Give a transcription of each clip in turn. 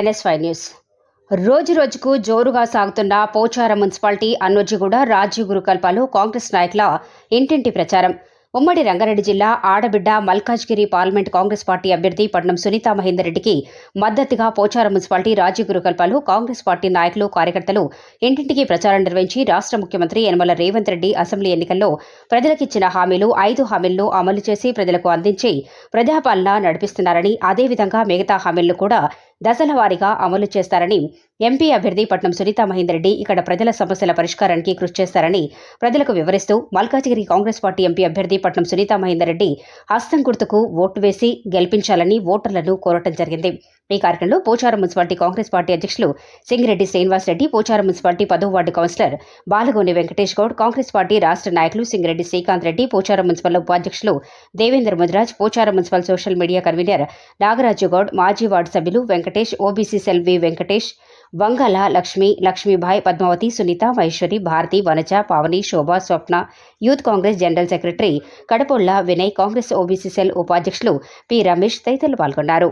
ఎన్ఎస్వై news. రోజు రోజుకు జోరుగా సాగుతున్న పోచారం మున్సిపాలిటీ అన్నోజిగూడ రాజీవ్ గురుకల్పాలు కాంగ్రెస్ నాయకుల ఇంటింటి ప్రచారం. ఉమ్మడి రంగారెడ్డి జిల్లా ఆడబిడ్డ మల్కాజ్గిరి పార్లమెంట్ కాంగ్రెస్ పార్టీ అభ్యర్థి పట్నం సునీతా మహేందర్ రెడ్డికి మద్దతుగా పోచారం మున్సిపాలిటీ రాజీవ్ గురుకల్పాలు కాంగ్రెస్ పార్టీ నాయకులు కార్యకర్తలు ఇంటింటికి ప్రచారం నిర్వహించి రాష్ట్ర ముఖ్యమంత్రి యనమల రేవంత్ రెడ్డి అసెంబ్లీ ఎన్నికల్లో ప్రజలకిచ్చిన హామీలు ఐదు హామీలను అమలు చేసి ప్రజలకు అందించి ప్రజాపాలన నడిపిస్తున్నారని అదేవిధంగా మిగతా హామీలను కూడా దశల వారీగా అమలు చేస్తారని ఎంపీ అభ్యర్థి పట్నం సునీత మహేందర్ రెడ్డి ఇక్కడ ప్రజల సమస్యల పరిష్కారానికి కృషి చేస్తారని ప్రజలకు వివరిస్తూ మల్కాజిగిరి కాంగ్రెస్ పార్టీ ఎంపీ అభ్యర్థి పట్నం సునీత మహేందర్ రెడ్డి హస్తం గుర్తుకు ఓటు వేసి గెలిపించాలని ఓటర్లను కోరటం జరిగింది. ఈ కార్యక్రమంలో పోచారం మున్సిపాలిటీ కాంగ్రెస్ పార్టీ అధ్యక్షులు సింగిరెడ్డి శ్రీనివాస్ రెడ్డి పోచారం మున్సిపాలిటీ పదో ward councillor Balagoni Venkatesh Goud Congress party రాష్ట్ర నాయకులు సింగిరెడ్డి శ్రీకాంత్ రెడ్డి పోచారం మున్సిపల్ ఉపాధ్యక్షులు Devendra Mudiraj Pocharam municipal social media convener Nagaraju Goud మాజీ వార్డు సభ్యులు Venkata Venkatesh OBC cell V Venkatesh Vangala Lakshmi Lakshmibai Padmavathi Sunitha Maheshwari Bharathi Vanaja Pavani Shobha Swapna youth Congress general secretary Kadapolla Vinay Congress OBC cell ఉపాధ్యక్షులు P Ramesh తదితరులు పాల్గొన్నారు.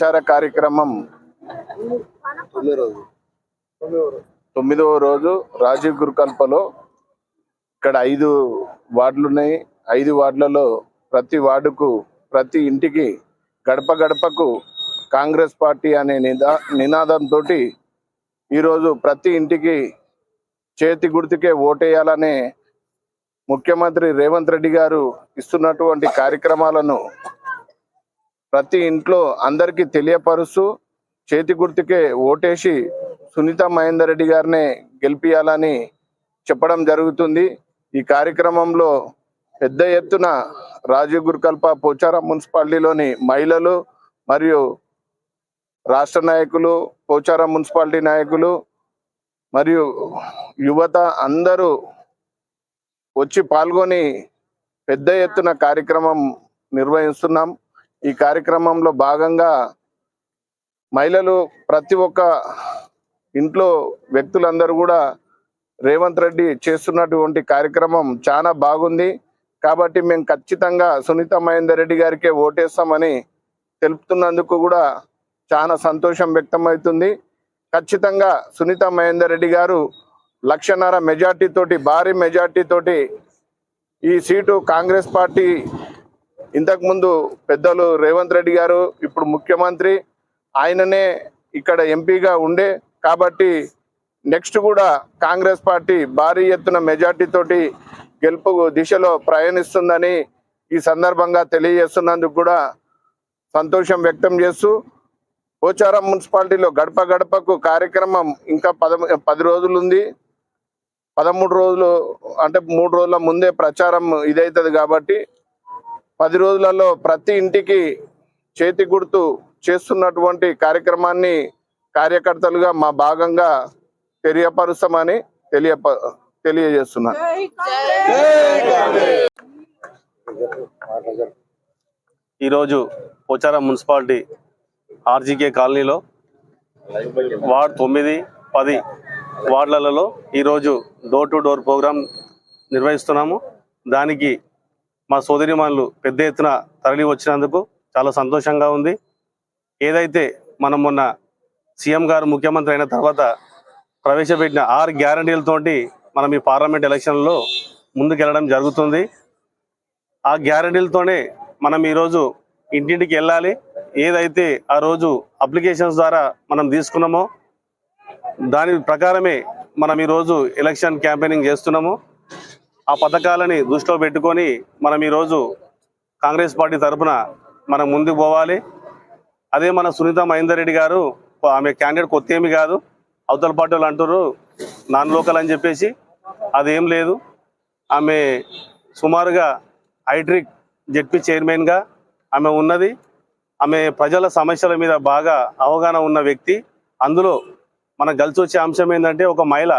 ప్రచార కార్యక్రమం తొమ్మిదవ రోజు రాజీవ్ గురుకల్పలో ఇక్కడ ఐదు వార్డులు ఉన్నాయి ఐదు వార్డులలో ప్రతి వార్డుకు ప్రతి ఇంటికి గడప గడపకు కాంగ్రెస్ పార్టీ అనే నిదా నినాదంతో ఈరోజు ప్రతి ఇంటికి చేతి గుర్తుకే ఓటేయాలనే ముఖ్యమంత్రి రేవంత్ రెడ్డి గారు ఇస్తున్నటువంటి కార్యక్రమాలను ప్రతి ఇంట్లో అందరికీ తెలియపరుస్తూ చేతి గుర్తుకే ఓటేసి సునీత మహేందర్ రెడ్డి గారినే గెలిపియాలని చెప్పడం జరుగుతుంది. ఈ కార్యక్రమంలో పెద్ద ఎత్తున రాజీవ్ గురుకల్ప పోచారం మున్సిపాలిటీలోని మహిళలు మరియు రాష్ట్ర నాయకులు పోచారం మున్సిపాలిటీ నాయకులు మరియు యువత అందరూ వచ్చి పాల్గొని పెద్ద ఎత్తున కార్యక్రమం నిర్వహిస్తున్నాం. ఈ కార్యక్రమంలో భాగంగా మహిళలు ప్రతి ఒక్క ఇంట్లో వ్యక్తులందరూ కూడా రేవంత్ రెడ్డి చేస్తున్నటువంటి కార్యక్రమం చాలా బాగుంది. కాబట్టి మేము ఖచ్చితంగా సునీత మహేందర్ రెడ్డి గారికే ఓటేస్తామని తెలుపుతున్నందుకు కూడా చాలా సంతోషం వ్యక్తమవుతుంది. ఖచ్చితంగా సునీత మహేందర్ రెడ్డి గారు లక్షన్నర మెజార్టీ తోటి భారీ మెజార్టీ తోటి ఈ సీటు కాంగ్రెస్ పార్టీ ఇంతకుముందు పెద్దలు రేవంత్ రెడ్డి గారు ఇప్పుడు ముఖ్యమంత్రి ఆయననే ఇక్కడ ఎంపీగా ఉండే కాబట్టి నెక్స్ట్ కూడా కాంగ్రెస్ పార్టీ భారీ ఎత్తున మెజార్టీతోటి గెలుపు దిశలో ప్రయాణిస్తుందని ఈ సందర్భంగా తెలియజేస్తున్నందుకు కూడా సంతోషం వ్యక్తం చేస్తూ పోచారం మున్సిపాలిటీలో గడప గడపకు కార్యక్రమం ఇంకా పద పది రోజులు ఉంది పదమూడు రోజులు అంటే మూడు రోజుల ముందే ప్రచారం ఇదవుతుంది కాబట్టి పది రోజులలో ప్రతి ఇంటికి చేతి గుర్తు చేస్తున్నటువంటి కార్యక్రమాన్ని కార్యకర్తలుగా మా భాగంగా తెలియపరుస్తామని తెలియప తెలియజేస్తున్నాను ఈరోజు పోచారం మున్సిపాలిటీ ఆర్జీకే కాలనీలో వార్డ్ తొమ్మిది పది వార్డులలో ఈరోజు డోర్ టు డోర్ ప్రోగ్రాం నిర్వహిస్తున్నాము. దానికి మా సోదరిమానులు పెద్ద ఎత్తున తరలి వచ్చినందుకు చాలా సంతోషంగా ఉంది. ఏదైతే మనం మొన్న సీఎం గారు ముఖ్యమంత్రి అయిన తర్వాత ప్రవేశపెట్టిన ఆరు గ్యారంటీలతోటి మనం ఈ పార్లమెంట్ ఎలక్షన్లో ముందుకెళ్ళడం జరుగుతుంది. ఆ గ్యారంటీలతోనే మనం ఈరోజు ఇంటింటికి వెళ్ళాలి. ఏదైతే ఆ రోజు అప్లికేషన్స్ ద్వారా మనం తీసుకున్నామో దాని ప్రకారమే మనం ఈరోజు ఎలక్షన్ క్యాంపెయినింగ్ చేస్తున్నాము. ఆ పథకాలని దృష్టిలో పెట్టుకొని మనం ఈరోజు కాంగ్రెస్ పార్టీ తరఫున మనం ముందుకు పోవాలి. అదే మన సునీత మహేందర్ రెడ్డి గారు ఆమె క్యాండిడేట్ కొత్త ఏమి కాదు. అవతల పార్టీ వాళ్ళు అంటారు నాన్ లోకల్ అని చెప్పేసి. అదేం లేదు. ఆమె సుమారుగా హైడ్రిక్ జెడ్పీ చైర్మన్గా ఆమె ఉన్నది. ఆమె ప్రజల సమస్యల మీద బాగా అవగాహన ఉన్న వ్యక్తి. అందులో మనకు కలిసి వచ్చే అంశం ఏంటంటే ఒక మహిళ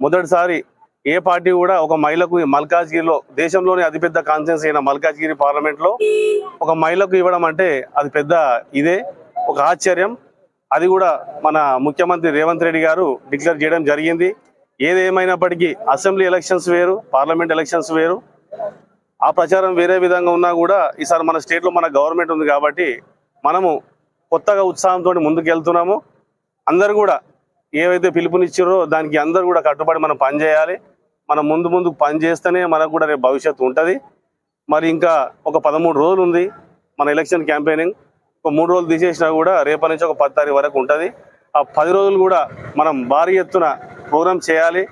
మొదటిసారి ఏ పార్టీ కూడా ఒక మహిళకు మల్కాజ్గిరిలో దేశంలోని అతిపెద్ద కాన్ఫరెన్స్ అయిన మల్కాజ్గిరి పార్లమెంట్లో ఒక మహిళకు ఇవ్వడం అంటే అది పెద్ద ఇదే ఒక ఆశ్చర్యం. అది కూడా మన ముఖ్యమంత్రి రేవంత్ రెడ్డి గారు డిక్లేర్ చేయడం జరిగింది. ఏదేమైనప్పటికీ అసెంబ్లీ ఎలక్షన్స్ వేరు పార్లమెంట్ ఎలక్షన్స్ వేరు. ఆ ప్రచారం వేరే విధంగా ఉన్నా కూడా ఈసారి మన స్టేట్లో మన గవర్నమెంట్ ఉంది కాబట్టి మనము కొత్తగా ఉత్సాహంతో ముందుకెళ్తున్నాము. అందరు కూడా ఏవైతే పిలుపునిచ్చారో దానికి అందరు కూడా కట్టుబడి మనం పని చేయాలి మనం ముందు ముందు పని చేస్తేనే మనకు కూడా రేపు భవిష్యత్తు ఉంటుంది. మరి ఇంకా ఒక పదమూడు రోజులు ఉంది మన ఎలక్షన్ క్యాంపెయినింగ్ ఒక మూడు రోజులు తీసేసినా కూడా రేపటి నుంచి ఒక పది తారీఖు వరకు ఉంటుంది. ఆ పది రోజులు కూడా మనం భారీ ఎత్తున ప్రోగ్రామ్ చేయాలి.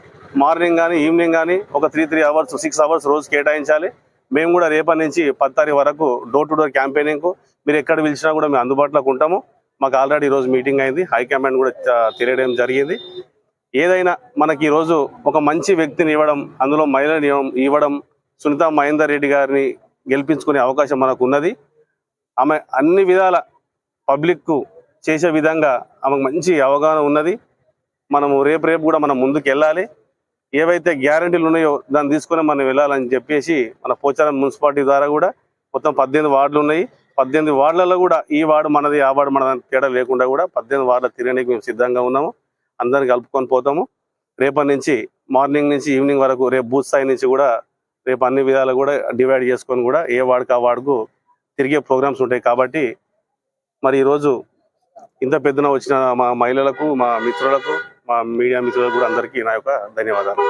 మార్నింగ్ కానీ ఈవినింగ్ కానీ ఒక three three hours six hours రోజు కేటాయించాలి. మేము కూడా రేపటి నుంచి పది తారీఖు వరకు డోర్ టు డోర్ క్యాంపెయినింగ్ మీరు ఎక్కడ పిలిచినా కూడా మేము అందుబాటులోకి ఉంటాము. మాకు ఆల్రెడీ ఈరోజు మీటింగ్ అయింది. హైకమాండ్ కూడా తెలియడం జరిగింది. ఏదైనా మనకి ఈరోజు ఒక మంచి వ్యక్తిని ఇవ్వడం అందులో మహిళని ఇవ్వడం- ఇవ్వడం సునీత మహేందర్ రెడ్డి గారిని గెలిపించుకునే అవకాశం మనకు ఉన్నది. ఆమె అన్ని విధాల పబ్లిక్కు చేసే విధంగా ఆమెకు మంచి అవగాహన ఉన్నది. మనము రేపు రేపు కూడా మనం ముందుకు వెళ్ళాలి ఏవైతే గ్యారంటీలు ఉన్నాయో దాన్ని తీసుకొని మనం వెళ్ళాలని చెప్పేసి మన పోచారం మున్సిపాలిటీ ద్వారా కూడా మొత్తం పద్దెనిమిది వార్డులు ఉన్నాయి. పద్దెనిమిది వార్డులలో కూడా ఈ వార్డు మనది ఆ వార్డు మనది తేడా లేకుండా కూడా పద్దెనిమిది వార్డులు తిరగడానికి మేము సిద్ధంగా ఉన్నాము. అందరిని కలుపుకొని పోతాము. రేపటి నుంచి మార్నింగ్ నుంచి ఈవినింగ్ వరకు రేపు బూత్ స్థాయి నుంచి కూడా రేపు అన్ని విధాలు కూడా డివైడ్ చేసుకొని కూడా ఏ వార్డుకు ఆ వార్డుకు తిరిగే ప్రోగ్రామ్స్ ఉంటాయి. కాబట్టి మరి ఈరోజు ఇంత పెద్దన వచ్చిన మా మహిళలకు మా మిత్రులకు మా మీడియా మిత్రులకు కూడా అందరికీ నా యొక్క ధన్యవాదాలు.